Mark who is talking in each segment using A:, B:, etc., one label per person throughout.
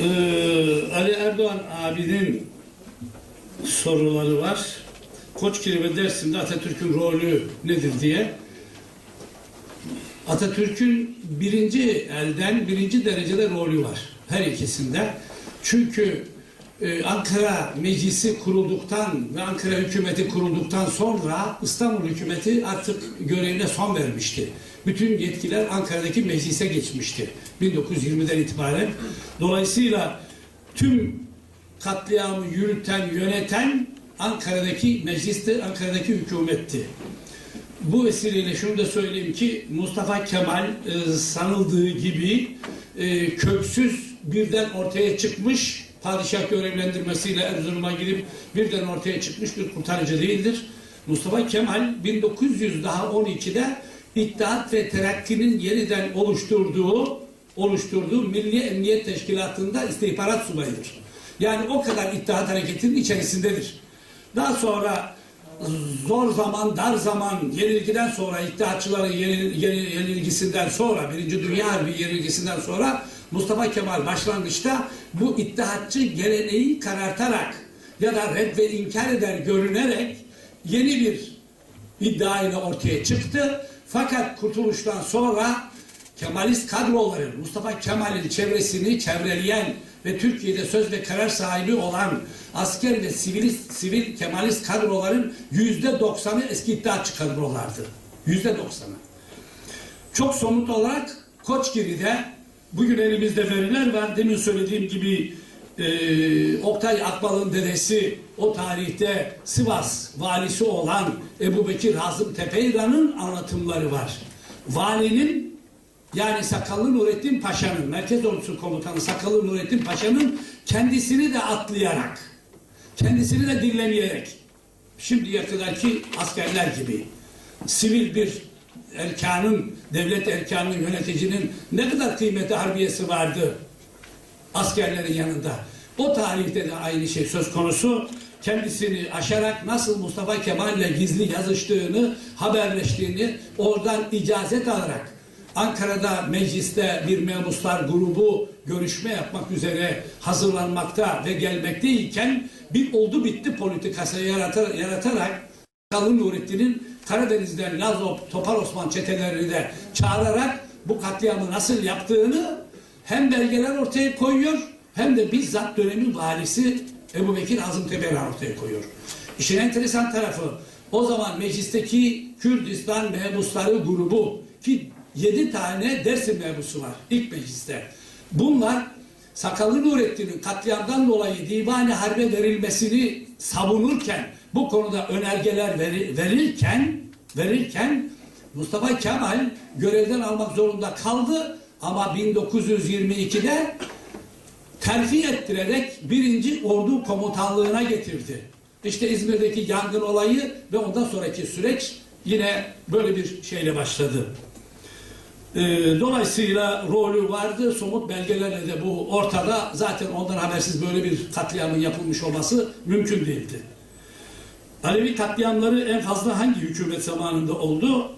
A: Ee, Ali Erdoğan abinin soruları var. Koçgiri ve Dersim'de Atatürk'ün rolü nedir diye. Atatürk'ün birinci elden, birinci derecede rolü var. Her ikisinde. Çünkü e, Ankara Meclisi kurulduktan ve Ankara hükümeti kurulduktan sonra İstanbul hükümeti artık görevine son vermişti. Bütün yetkiler Ankara'daki meclise geçmişti. 1920'den itibaren. Dolayısıyla tüm katliamı yürüten, yöneten Ankara'daki meclisti, Ankara'daki hükümetti. Bu vesileyle şunu da söyleyeyim ki Mustafa Kemal e, sanıldığı gibi e, köksüz birden ortaya çıkmış padişah görevlendirmesiyle Erzurum'a gidip birden ortaya çıkmış bir kurtarıcı değildir. Mustafa Kemal 1900 daha 12'de İttihat ve Terakki'nin yeniden oluşturduğu oluşturduğu Milli Emniyet Teşkilatı'nda istihbarat subayıdır. Yani o kadar İttihat Hareketi'nin içerisindedir. Daha sonra zor zaman, dar zaman, yenilgiden sonra, İttihatçıların yenil, yenil- yenilgisinden sonra, Birinci Dünya Harbi yenilgisinden sonra Mustafa Kemal başlangıçta bu İttihatçı geleneği karartarak ya da red ve inkar eder görünerek yeni bir iddia ile ortaya çıktı. Fakat kurtuluştan sonra Kemalist kadroların Mustafa Kemal'in çevresini çevreleyen ve Türkiye'de söz ve karar sahibi olan asker ve sivil, sivil Kemalist kadroların yüzde doksanı eski iddiaçı kadrolardı. Yüzde doksanı. Çok somut olarak Koçgiri'de bugün elimizde veriler var. Demin söylediğim gibi e, Oktay Akbal'ın dedesi o tarihte Sivas valisi olan Ebu Bekir Hazım Tepeyran'ın anlatımları var. Valinin yani Sakallı Nurettin Paşa'nın, Merkez Ordusu Komutanı Sakallı Nurettin Paşa'nın kendisini de atlayarak, kendisini de dinlemeyerek, şimdiye kadarki askerler gibi sivil bir erkanın, devlet erkanının, yöneticinin ne kadar kıymeti harbiyesi vardı askerlerin yanında. O tarihte de aynı şey söz konusu. Kendisini aşarak nasıl Mustafa Kemal'le gizli yazıştığını, haberleştiğini oradan icazet alarak Ankara'da mecliste bir memuslar grubu görüşme yapmak üzere hazırlanmakta ve gelmekteyken bir oldu bitti politikası yaratarak, yaratarak Kalın Nurettin'in Karadeniz'den Lazop, Topal Osman çetelerini de çağırarak bu katliamı nasıl yaptığını hem belgeler ortaya koyuyor hem de bizzat dönemin valisi Ebu Bekir Hazım Teperan ortaya koyuyor. İşin enteresan tarafı o zaman meclisteki Kürdistan mebusları grubu ki 7 tane Dersim mebusu var ilk mecliste. Bunlar Sakallı Nurettin'in katliamdan dolayı divane harbe verilmesini savunurken bu konuda önergeler veri- verirken verirken Mustafa Kemal görevden almak zorunda kaldı ama 1922'de terfi ettirerek birinci ordu komutanlığına getirdi. İşte İzmir'deki yangın olayı ve ondan sonraki süreç yine böyle bir şeyle başladı. Ee, dolayısıyla rolü vardı. Somut belgelerle de bu ortada. Zaten ondan habersiz böyle bir katliamın yapılmış olması mümkün değildi. Alevi katliamları en fazla hangi hükümet zamanında oldu?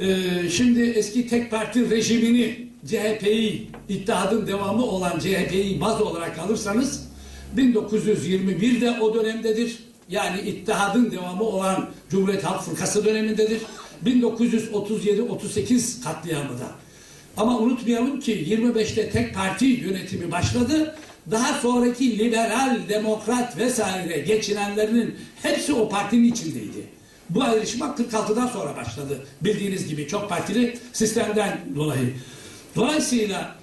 A: Ee, şimdi eski tek parti rejimini CHP'yi, ittihadın devamı olan CHP'yi baz olarak alırsanız 1921'de o dönemdedir. Yani ittihadın devamı olan Cumhuriyet Halk Fırkası dönemindedir. 1937-38 katliamı da. Ama unutmayalım ki 25'te tek parti yönetimi başladı. Daha sonraki liberal, demokrat vesaire geçinenlerinin hepsi o partinin içindeydi. Bu ayrışma 46'dan sonra başladı. Bildiğiniz gibi çok partili sistemden dolayı. Dolayısıyla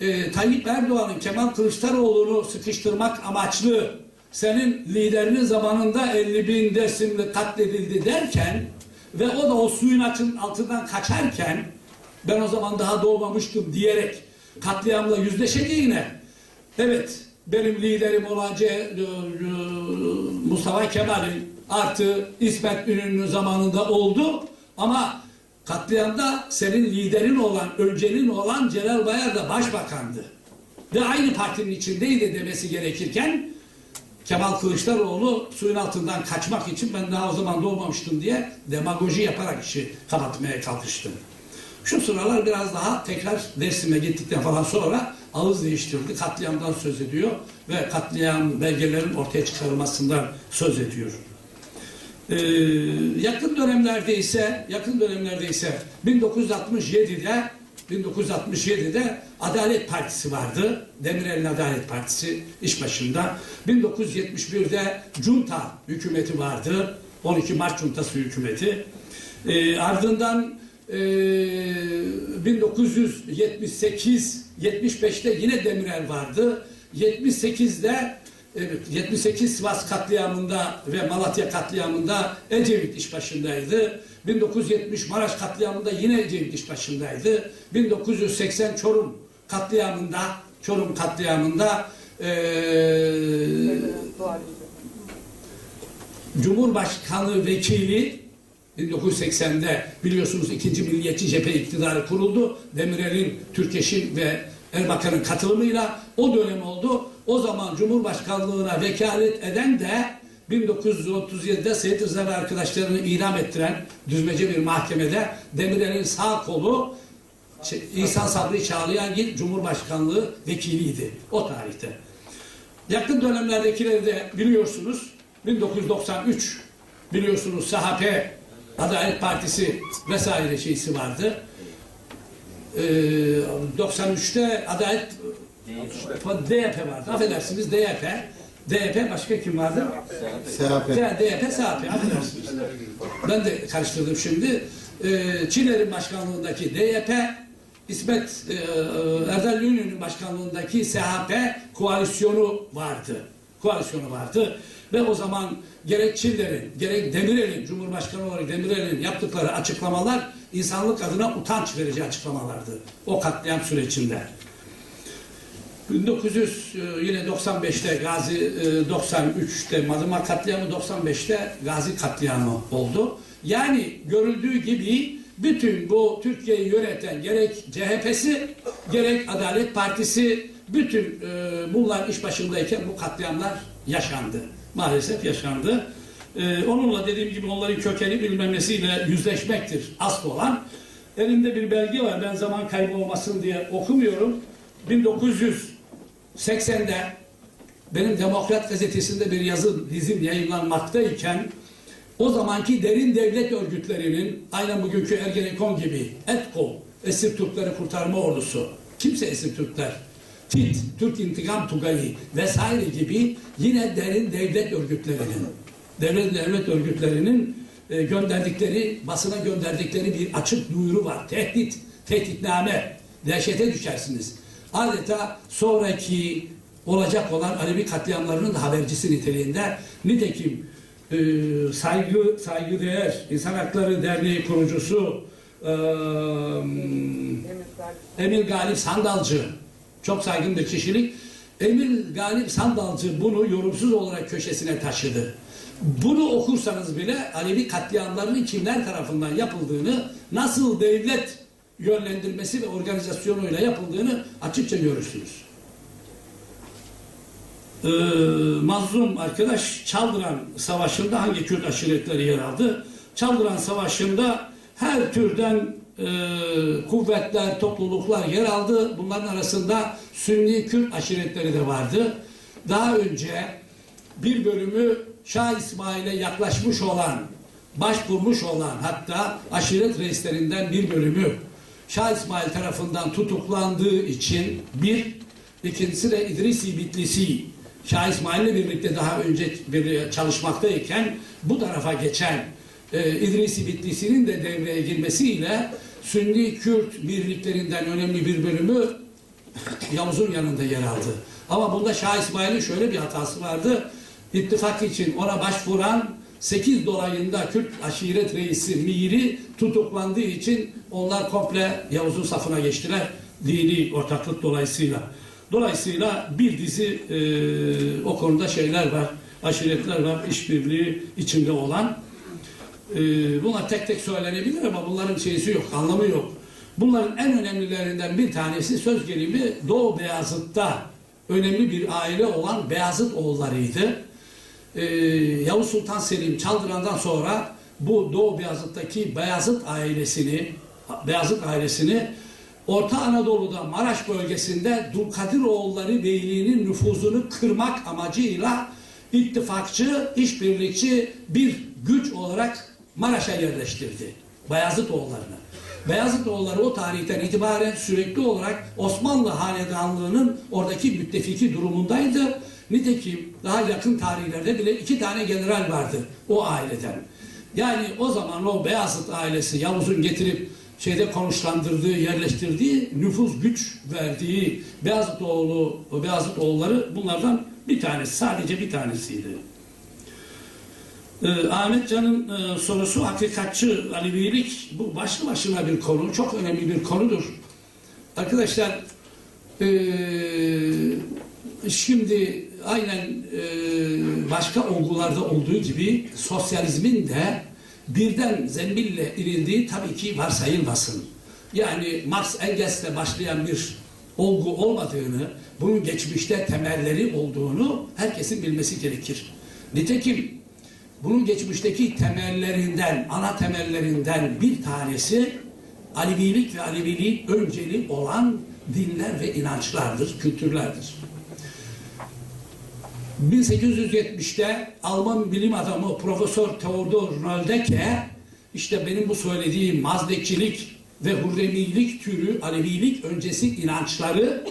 A: e, Tayyip Erdoğan'ın Kemal Kılıçdaroğlu'nu sıkıştırmak amaçlı senin liderinin zamanında 50 bin Dersimli katledildi derken ve o da o suyun açın altından kaçarken ben o zaman daha doğmamıştım diyerek katliamla yüzleşeceğine evet benim liderim olan C- e, e, Mustafa Kemal'in artı İsmet İnönü'nün zamanında oldu ama katliamda senin liderin olan, öncenin olan Celal Bayar da başbakandı. Ve aynı partinin içindeydi demesi gerekirken Kemal Kılıçdaroğlu suyun altından kaçmak için ben daha o zaman doğmamıştım diye demagoji yaparak işi kapatmaya kalkıştı. Şu sıralar biraz daha tekrar Dersim'e gittikten falan sonra ağız değiştirdi. Katliamdan söz ediyor ve katliam belgelerin ortaya çıkarılmasından söz ediyor. Ee, yakın dönemlerde ise yakın dönemlerde ise 1967'de 1967'de Adalet Partisi vardı. Demirel'in Adalet Partisi iş başında. 1971'de Junta hükümeti vardı. 12 Mart Cuntası hükümeti. Ee, ardından e, 1978 75'te yine Demirel vardı. 78'de evet, 78 Sivas katliamında ve Malatya katliamında Ecevit iş başındaydı. 1970 Maraş katliamında yine Ecevit iş başındaydı. 1980 Çorum katliamında Çorum katliamında eee Cumhurbaşkanı vekili 1980'de biliyorsunuz ikinci milliyetçi cephe iktidarı kuruldu. Demirel'in, Türkeş'in ve Erbakan'ın katılımıyla o dönem oldu. O zaman Cumhurbaşkanlığına vekalet eden de 1937'de Seyit Rıza ve arkadaşlarını idam ettiren düzmece bir mahkemede Demirel'in sağ kolu şey, İhsan Sabri Çağlayangil Cumhurbaşkanlığı vekiliydi o tarihte. Yakın dönemlerdekileri de biliyorsunuz. 1993 biliyorsunuz SHP Adalet Partisi vesaire şeysi vardı. Ee, 93'te Adalet DYP vardı. Affedersiniz DYP. DYP başka kim vardı?
B: SHP.
A: DYP, SHP. Affedersiniz. Ben de karıştırdım şimdi. Ee, Çiler'in başkanlığındaki DYP, İsmet e, Erdal Ünlü'nün başkanlığındaki SHP koalisyonu vardı. Koalisyonu vardı. Ve o zaman gerek Çiller'in, gerek Demirel'in, Cumhurbaşkanı olarak Demirel'in yaptıkları açıklamalar insanlık adına utanç verici açıklamalardı. O katliam sürecinde. 1900 e, yine 95'te Gazi e, 93'te Madımak katliamı 95'te Gazi katliamı oldu. Yani görüldüğü gibi bütün bu Türkiye'yi yöneten gerek CHP'si gerek Adalet Partisi bütün e, bunlar iş başındayken bu katliamlar yaşandı. Maalesef yaşandı. E, onunla dediğim gibi onların kökeni bilmemesiyle yüzleşmektir asıl olan. Elimde bir belge var. Ben zaman kaybı olmasın diye okumuyorum. 1980'de benim Demokrat gazetesinde bir yazı dizim yayınlanmaktayken o zamanki derin devlet örgütlerinin aynen bugünkü Ergenekon gibi ETKO, Esir Türkleri Kurtarma Ordusu, kimse Esir Türkler, TİT, Türk İntikam Tugayı vesaire gibi yine derin devlet örgütlerinin, devlet devlet örgütlerinin e, gönderdikleri, basına gönderdikleri bir açık duyuru var. Tehdit, tehditname, dehşete düşersiniz. Adeta sonraki olacak olan Alevi katliamlarının da habercisi niteliğinde. Nitekim e, saygı, saygıdeğer İnsan Hakları Derneği kurucusu e, Emir Galip Sandalcı çok saygın bir kişilik. Emir Galip Sandalcı bunu yorumsuz olarak köşesine taşıdı. Bunu okursanız bile Alevi katliamlarının kimler tarafından yapıldığını, nasıl devlet yönlendirmesi ve organizasyonuyla yapıldığını açıkça görürsünüz. Ee, mazlum arkadaş Çaldıran Savaşı'nda hangi Kürt aşiretleri yer aldı? Çaldıran Savaşı'nda her türden e, kuvvetler, topluluklar yer aldı. Bunların arasında Sünni Kürt aşiretleri de vardı. Daha önce bir bölümü Şah İsmail'e yaklaşmış olan, başvurmuş olan hatta aşiret reislerinden bir bölümü Şah İsmail tarafından tutuklandığı için bir, ikincisi de İdrisi Bitlisi Şah İsmail'le birlikte daha önce bir çalışmaktayken bu tarafa geçen e, İdrisi Bitlisi'nin de devreye girmesiyle Sünni Kürt birliklerinden önemli bir bölümü Yavuz'un yanında yer aldı. Ama bunda Şah İsmail'in şöyle bir hatası vardı. İttifak için ona başvuran 8 dolayında Kürt aşiret reisi Miri tutuklandığı için onlar komple Yavuz'un safına geçtiler. Dini ortaklık dolayısıyla. Dolayısıyla bir dizi e, o konuda şeyler var, aşiretler var, işbirliği içinde olan. E, bunlar tek tek söylenebilir ama bunların şeysi yok, anlamı yok. Bunların en önemlilerinden bir tanesi söz gelimi Doğu Beyazıt'ta önemli bir aile olan Beyazıt oğullarıydı. Ee, Yavuz Sultan Selim Çaldıran'dan sonra bu Doğu Beyazıt'taki Beyazıt ailesini Beyazıt ailesini Orta Anadolu'da Maraş bölgesinde Dulkadiroğulları Beyliği'nin nüfuzunu kırmak amacıyla ittifakçı, işbirlikçi bir güç olarak Maraş'a yerleştirdi. Bayezitoğullarını. Beyazıtoğulları o tarihten itibaren sürekli olarak Osmanlı hanedanlığının oradaki müttefiki durumundaydı. Nitekim daha yakın tarihlerde bile iki tane general vardı o aileden. Yani o zaman o Beyazıt ailesi Yavuz'un getirip şeyde konuşlandırdığı, yerleştirdiği, nüfuz güç verdiği Beyazıtoğlu, Beyazıtoğulları bunlardan bir tanesi, sadece bir tanesiydi. Ee, Ahmet Can'ın e, sorusu hakikatçı Alevilik bu başlı başına bir konu, çok önemli bir konudur. Arkadaşlar e, şimdi aynen e, başka olgularda olduğu gibi sosyalizmin de birden zembille irildiği tabii ki varsayılmasın. Yani Marx Engels'le başlayan bir olgu olmadığını, bunun geçmişte temelleri olduğunu herkesin bilmesi gerekir. Nitekim bunun geçmişteki temellerinden, ana temellerinden bir tanesi Alevilik ve Aleviliğin önceli olan dinler ve inançlardır, kültürlerdir. 1870'te Alman bilim adamı Profesör Theodor Nöldeke işte benim bu söylediğim Mazdekçilik ve Hurremilik türü Alevilik öncesi inançları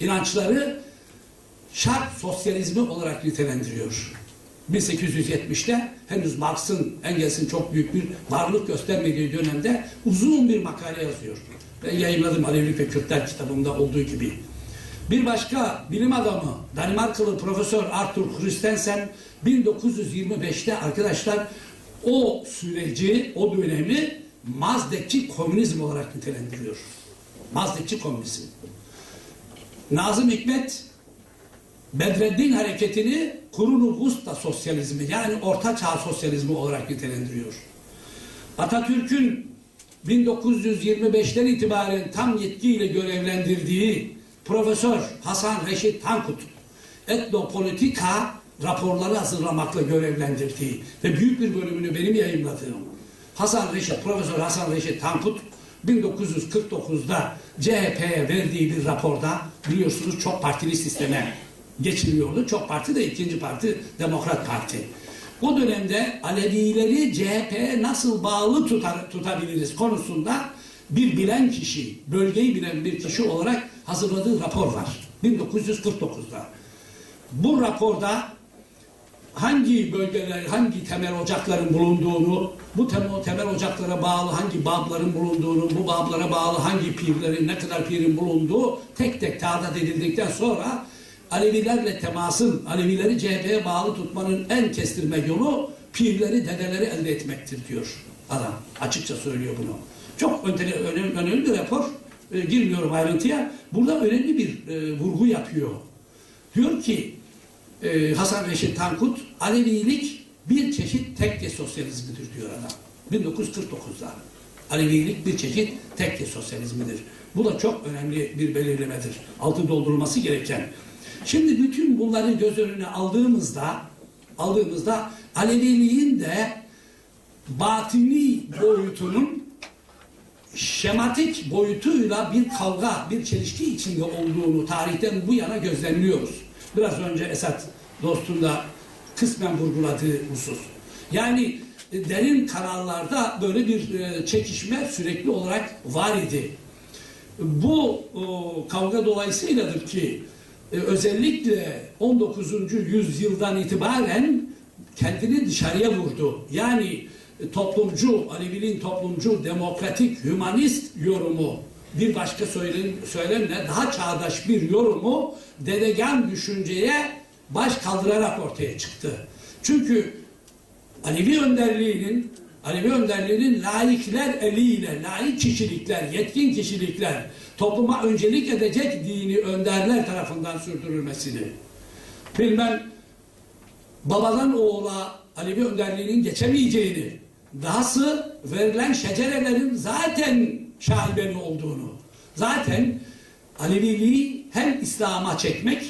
A: inançları şark sosyalizmi olarak nitelendiriyor. 1870'te henüz Marx'ın, Engels'in çok büyük bir varlık göstermediği dönemde uzun bir makale yazıyor. Ben yayınladım Alevilik ve Kürtler kitabımda olduğu gibi. Bir başka bilim adamı Danimarkalı Profesör Arthur Christensen 1925'te arkadaşlar o süreci, o dönemi Mazdekçi komünizm olarak nitelendiriyor. Mazdekçi komünizm. Nazım Hikmet Bedreddin hareketini Kurulu Vusta sosyalizmi yani Orta Çağ sosyalizmi olarak nitelendiriyor. Atatürk'ün 1925'ten itibaren tam yetkiyle görevlendirdiği Profesör Hasan Reşit Tankut etnopolitika raporları hazırlamakla görevlendirdiği ve büyük bir bölümünü benim yayınladığım Hasan Reşit, Profesör Hasan Reşit Tankut 1949'da CHP'ye verdiği bir raporda biliyorsunuz çok partili sisteme geçiliyordu. Çok parti de ikinci parti Demokrat Parti. O dönemde Alevileri CHP'ye nasıl bağlı tutar, tutabiliriz konusunda bir bilen kişi, bölgeyi bilen bir kişi olarak hazırladığı rapor var. 1949'da. Bu raporda hangi bölgeler, hangi temel ocakların bulunduğunu, bu temel, temel ocaklara bağlı hangi babların bulunduğunu, bu bablara bağlı hangi pirlerin, ne kadar pirin bulunduğu tek tek tadat edildikten sonra Alevilerle temasın, Alevileri CHP'ye bağlı tutmanın en kestirme yolu pirleri, dedeleri elde etmektir diyor adam. Açıkça söylüyor bunu. Çok önemli, önemli, bir rapor. E, girmiyorum ayrıntıya. Burada önemli bir e, vurgu yapıyor. Diyor ki e, Hasan Reşit Tankut, Alevilik bir çeşit tekke sosyalizmidir diyor adam. 1949'da. Alevilik bir çeşit tekke sosyalizmidir. Bu da çok önemli bir belirlemedir. Altı doldurulması gereken. Şimdi bütün bunları göz önüne aldığımızda aldığımızda Aleviliğin de batini boyutunun şematik boyutuyla bir kavga, bir çelişki içinde olduğunu tarihten bu yana gözlemliyoruz. Biraz önce Esat dostum da kısmen vurguladığı husus. Yani e, derin kanallarda böyle bir e, çekişme sürekli olarak var idi. Bu kavga dolayısıyladır ki e, özellikle 19. yüzyıldan itibaren kendini dışarıya vurdu. Yani toplumcu, Aleviliğin toplumcu, demokratik, hümanist yorumu bir başka söylem, söylemle daha çağdaş bir yorumu dedegan düşünceye baş kaldırarak ortaya çıktı. Çünkü Alevi önderliğinin Alevi önderliğinin laikler eliyle, laik kişilikler, yetkin kişilikler, topluma öncelik edecek dini önderler tarafından sürdürülmesini, bilmem babadan oğula Alevi önderliğinin geçemeyeceğini, dahası verilen şecerelerin zaten şaibeli olduğunu, zaten Aleviliği hem İslam'a çekmek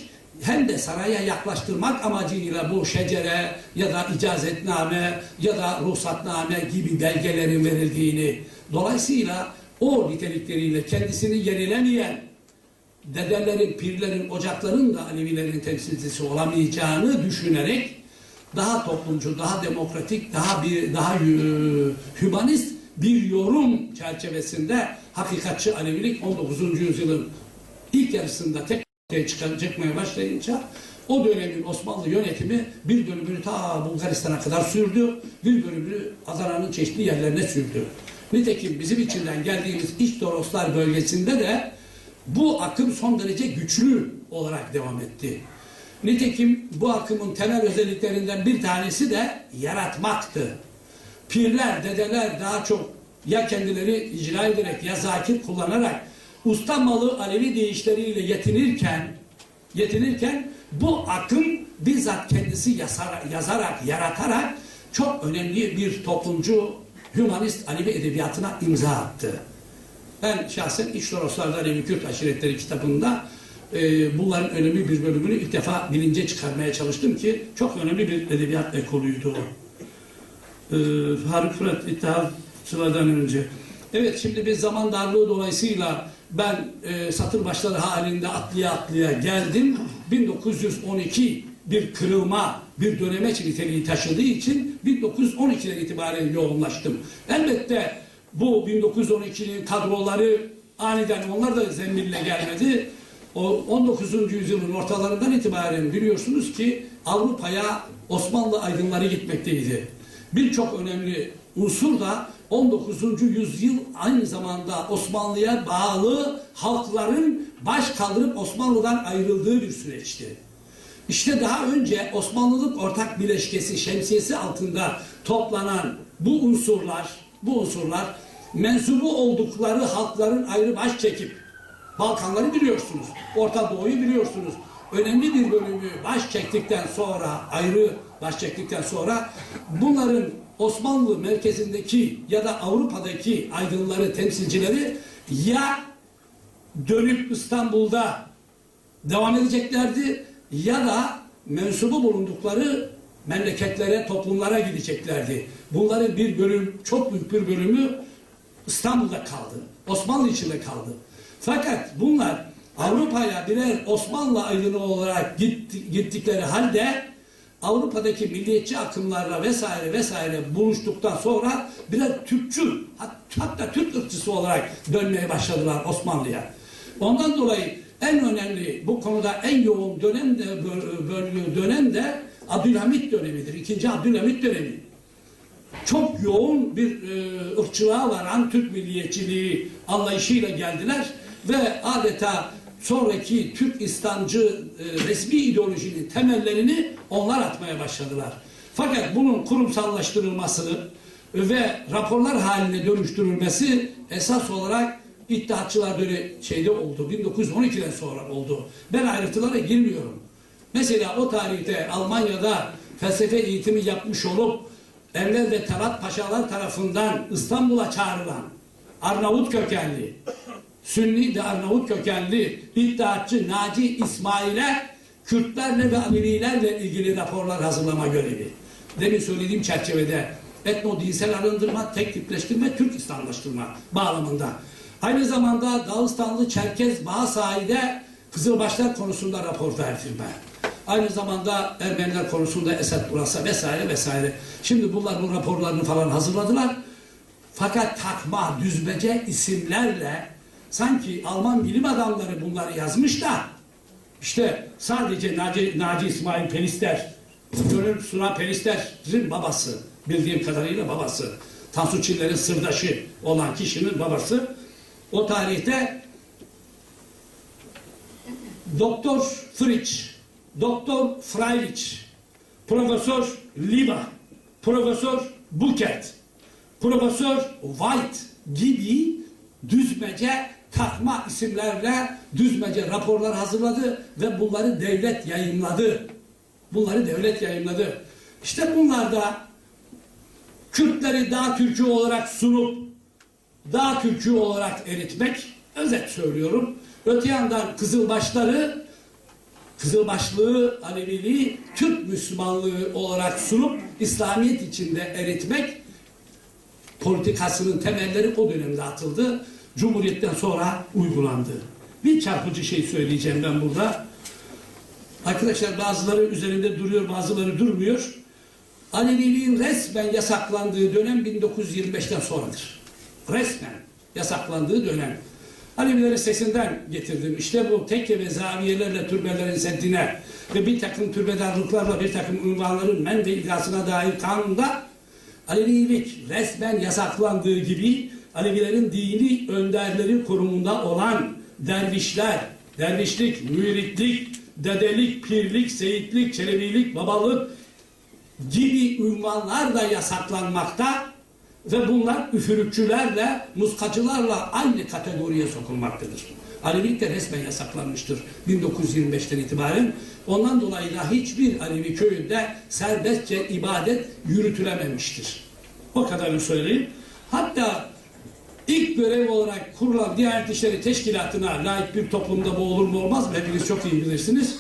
A: hem de saraya yaklaştırmak amacıyla bu şecere ya da icazetname ya da ruhsatname gibi belgelerin verildiğini dolayısıyla o nitelikleriyle kendisini yenilemeyen dedelerin, pirlerin, ocakların da Alevilerin temsilcisi olamayacağını düşünerek daha toplumcu, daha demokratik, daha bir daha hümanist bir yorum çerçevesinde hakikatçi Alevilik 19. yüzyılın ilk yarısında tek çıkan- çıkmaya başlayınca o dönemin Osmanlı yönetimi bir bölümünü ta Bulgaristan'a kadar sürdü, bir bölümünü Adana'nın çeşitli yerlerine sürdü. Nitekim bizim içinden geldiğimiz İç Toroslar bölgesinde de bu akım son derece güçlü olarak devam etti. Nitekim bu akımın temel özelliklerinden bir tanesi de yaratmaktı. Pirler, dedeler daha çok ya kendileri icra ederek ya zakir kullanarak usta malı Alevi deyişleriyle yetinirken yetinirken bu akım bizzat kendisi yazar- yazarak, yaratarak çok önemli bir toplumcu, hümanist Alevi edebiyatına imza attı. Ben şahsen İç Toroslar'da Alevi Kürt Aşiretleri kitabında e, bunların önemli bir bölümünü ilk defa bilince çıkarmaya çalıştım ki çok önemli bir edebiyat ekolüydü o. Ee, Harun Fırat İttihatçılardan önce. Evet şimdi bir zaman darlığı dolayısıyla ben e, satır başları halinde atlıya atlıya geldim. 1912 bir kırılma, bir dönemeç niteliği taşıdığı için 1912'den itibaren yoğunlaştım. Elbette bu 1912'nin kadroları aniden onlar da zembille gelmedi. O 19. yüzyılın ortalarından itibaren biliyorsunuz ki Avrupa'ya Osmanlı aydınları gitmekteydi. Birçok önemli unsur da 19. yüzyıl aynı zamanda Osmanlı'ya bağlı halkların baş kaldırıp Osmanlı'dan ayrıldığı bir süreçti. İşte daha önce Osmanlılık ortak bileşkesi, şemsiyesi altında toplanan bu unsurlar, bu unsurlar mensubu oldukları halkların ayrı baş çekip Balkanları biliyorsunuz, Orta Doğu'yu biliyorsunuz. Önemli bir bölümü baş çektikten sonra, ayrı baş çektikten sonra bunların Osmanlı merkezindeki ya da Avrupa'daki aydınları, temsilcileri ya dönüp İstanbul'da devam edeceklerdi ya da mensubu bulundukları memleketlere, toplumlara gideceklerdi. Bunların bir bölüm, çok büyük bir bölümü İstanbul'da kaldı. Osmanlı içinde kaldı. Fakat bunlar Avrupa'ya birer Osmanlı aydını olarak gitti- gittikleri halde Avrupa'daki milliyetçi akımlarla vesaire vesaire buluştuktan sonra birer Türkçü hat- hatta Türk ırkçısı olarak dönmeye başladılar Osmanlı'ya. Ondan dolayı en önemli bu konuda en yoğun dönem de böl- bölgü dönem de Abdülhamit dönemidir. İkinci Abdülhamit dönemi çok yoğun bir e, ırkçılığa varan Türk milliyetçiliği anlayışıyla geldiler ve adeta sonraki Türk İslamcı e, resmi ideolojinin temellerini onlar atmaya başladılar. Fakat bunun kurumsallaştırılmasını ve raporlar haline dönüştürülmesi esas olarak İttihatçılar böyle şeyde oldu. 1912'den sonra oldu. Ben ayrıntılara girmiyorum. Mesela o tarihte Almanya'da felsefe eğitimi yapmış olup Enver ve Talat Paşalar tarafından İstanbul'a çağrılan Arnavut kökenli, Sünni de Arnavut kökenli iddiatçı Naci İsmail'e Kürtlerle ve Alevilerle ilgili raporlar hazırlama görevi. Demin söylediğim çerçevede etno dinsel arındırma, tek tipleştirme, Türk İslamlaştırma bağlamında. Aynı zamanda Dağıstanlı Çerkez Bağsahi'de Kızılbaşlar konusunda rapor verdirme. Aynı zamanda Ermeniler konusunda Esed Burası vesaire vesaire. Şimdi bunlar bu raporlarını falan hazırladılar. Fakat takma, düzmece isimlerle sanki Alman bilim adamları bunları yazmış da işte sadece Naci, Naci İsmail Pelister, Gönül Suna Pelister'in babası, bildiğim kadarıyla babası, Tansu Çiller'in sırdaşı olan kişinin babası, o tarihte Doktor Fritsch, Doktor Freilich, Profesör Liba, Profesör Buket, Profesör White gibi düzmece takma isimlerle düzmece raporlar hazırladı ve bunları devlet yayınladı. Bunları devlet yayınladı. İşte bunlar da Kürtleri daha Türk'ü olarak sunup daha Türk'ü olarak eritmek, özet söylüyorum. Öte yandan Kızılbaşları, Kızılbaşlığı, Aleviliği Türk Müslümanlığı olarak sunup İslamiyet içinde eritmek politikasının temelleri o dönemde atıldı. Cumhuriyet'ten sonra uygulandı. Bir çarpıcı şey söyleyeceğim ben burada. Arkadaşlar bazıları üzerinde duruyor, bazıları durmuyor. Aleviliğin resmen yasaklandığı dönem 1925'ten sonradır. Resmen yasaklandığı dönem. Alevileri sesinden getirdim. İşte bu tekke ve zaviyelerle türbelerin seddine ve bir takım türbedarlıklarla bir takım ünvanların men ve ilgasına dair kanunda Alevilik resmen yasaklandığı gibi Alevilerin dini önderleri kurumunda olan dervişler, dervişlik, müritlik, dedelik, pirlik, seyitlik, çelebilik, babalık gibi ünvanlar da yasaklanmakta ve bunlar üfürükçülerle, muskacılarla aynı kategoriye sokulmaktadır. Alevilik de resmen yasaklanmıştır 1925'ten itibaren. Ondan dolayı da hiçbir Alevi köyünde serbestçe ibadet yürütülememiştir. O kadarını söyleyeyim. Hatta ilk görev olarak kurulan Diyanet İşleri Teşkilatı'na layık bir toplumda bu olur mu olmaz mı? Hepiniz çok iyi bilirsiniz.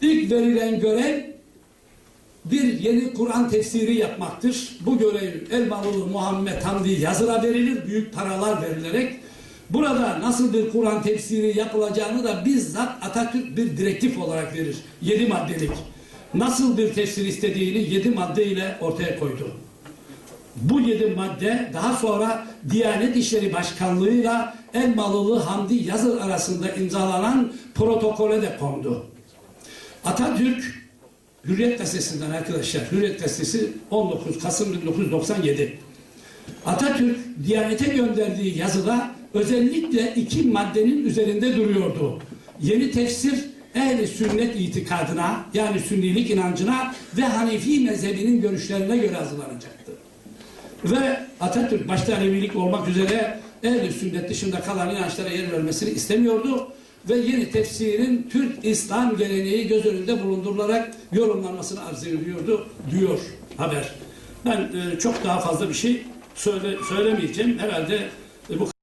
A: İlk verilen görev bir yeni Kur'an tefsiri yapmaktır. Bu görev Elmalılı Muhammed Hamdi Yazır'a verilir. Büyük paralar verilerek. Burada nasıl bir Kur'an tefsiri yapılacağını da bizzat Atatürk bir direktif olarak verir. Yedi maddelik. Nasıl bir tefsir istediğini yedi maddeyle ortaya koydu. Bu yedi madde daha sonra Diyanet İşleri Başkanlığı'yla Elmalılı Hamdi Yazır arasında imzalanan protokole de kondu. Atatürk Hürriyet Gazetesi'nden arkadaşlar, Hürriyet Gazetesi 19 Kasım 1997. Atatürk Diyanet'e gönderdiği yazıda özellikle iki maddenin üzerinde duruyordu. Yeni tefsir ehli sünnet itikadına yani sünnilik inancına ve Hanefi mezhebinin görüşlerine göre hazırlanacaktı. Ve Atatürk başta Alevilik olmak üzere ehli sünnet dışında kalan inançlara yer vermesini istemiyordu ve yeni tefsirin Türk İslam geleneği göz önünde bulundurularak yorumlanmasını arz ediyordu diyor haber. Ben e, çok daha fazla bir şey söyle, söylemeyeceğim. Herhalde e, bu